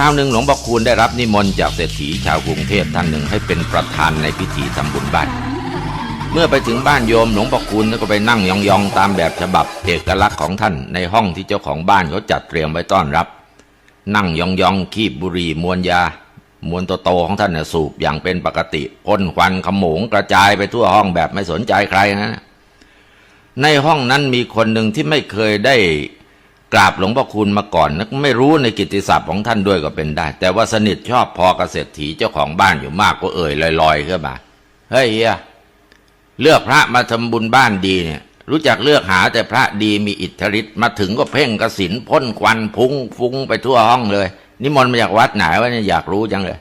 คราวหนึ่งหลวงพ่อคูณได้รับนิมนต์จากเศรษฐีชาวกรุงเทพท่านหนึ่งให้เป็นประธานในพิธีทำบุญบ้าน เมื่อไปถึงบ้านโยมหลวงพ่อคูณก็ไปนั่งยองๆตามแบบฉบับเอกลักษณ์ของท่านในห้องที่เจ้าของบ้านเขาจัดเตรียมไว้ต้อนรับ นั่งยองๆคีบบุหรี่มวนยามวนโตๆของท่านน่ะสูบอย่างเป็นปกติพ่นควันขโมงกระจายไปทั่วห้องแบบไม่สนใจใครนะในห้องนั้นมีคนหนึ่งที่ไม่เคยได้ กราบหลวงพ่อคูณมาก่อนนะไม่รู้ในกิตติศัพท์ของท่านด้วยก็เป็นได้ แต่ว่าสนิทชอบพอเกษตรถีเจ้าของบ้านอยู่มากก็เอ่ยลอยๆขึ้นมาเฮ้ยเฮียเลือกพระมาทำบุญบ้านดีเนี่ย รู้จักเลือกหาแต่พระดีมีอิทธิฤทธิ์มาถึงก็เพ่งกระสินพ่นควันพุ่งฟุ้งไปทั่วห้องเลย นิมนต์มาจากวัดไหนวะเนี่ยอยากรู้จังเลย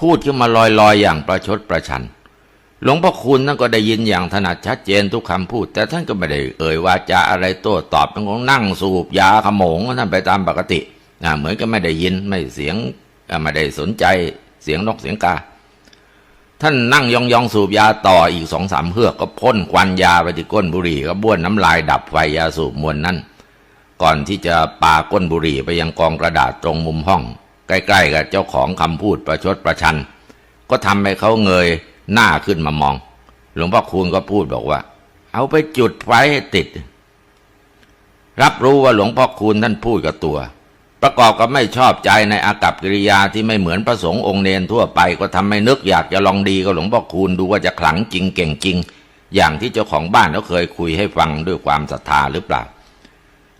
พูดขึ้นมาลอยๆอย่างประชดประชัน หลวงพ่อคุณนั่นก็ได้ยินอย่างถนัดชัดเจนทุกคำพูด แต่ท่านก็ไม่ได้เอ่ยวาจาอะไรโต้ตอบท่านคงนั่งสูบยาขโมงท่านไปตามปกติอ่าเหมือนกับไม่ได้ยินไม่เสียงไม่ได้สนใจเสียงนกเสียงกา ท่านนั่งยองๆสูบยาต่ออีกสองสามเฮือกก็พ่นควันยาไปที่ก้นบุหรี่ก็บ้วนน้ำลายดับไฟยาสูบมวลนั้น ก่อนที่จะปาก้นบุหรี่ไปยังกองกระดาษตรงมุมห้อง ใกล้ๆกับเจ้าของคำพูดประชดประชัน ก็ทำให้เขาเงย หน้าขึ้นมามอง หลวงพ่อคูณก็พูดบอกว่า เอาไปจุดไฟให้ติด รับรู้ว่าหลวงพ่อคูณท่านพูดกับตัว ประกอบกับไม่ชอบใจในอากับกิริยาที่ไม่เหมือนพระสงฆ์องค์เนนทั่วไปก็ทำให้นึกอยากจะลองดีกับหลวงพ่อคูณดูว่าจะขลังจริงเก่งจริง อย่างที่เจ้าของบ้านเขาเคยคุยให้ฟังด้วยความศรัทธาหรือเปล่า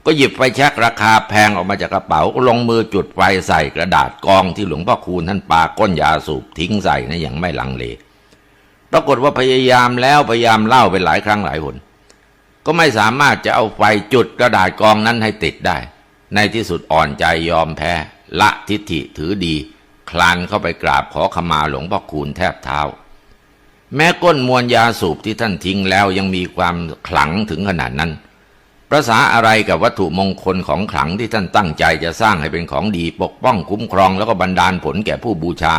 ก็หยิบไฟแช็กราคาแพงออกมาจากกระเป๋าก็ลงมือจุดไฟใส่กระดาษกองที่หลวงพ่อคูณท่านปาก้นยาสูบทิ้งใส่นะอย่างไม่ลังเล ปรากฏว่าพยายามแล้วพยายามเล่าไปหลายครั้งหลายหนก็ไม่สามารถจะเอาไฟจุดกระดาษกองนั้นให้ติดได้ ในที่สุดอ่อนใจยอมแพ้ ละทิฐิถือดี คลานเข้าไปกราบขอขมาหลวงพ่อคูณแทบเท้า แม้ก้นมวลยาสูบที่ท่านทิ้งแล้วยังมีความขลังถึงขนาดนั้นประสาอะไรกับวัตถุมงคลของขลังที่ท่านตั้งใจจะสร้างให้เป็นของดีปกป้องคุ้มครองแล้วก็บันดาลผลแก่ผู้บูชา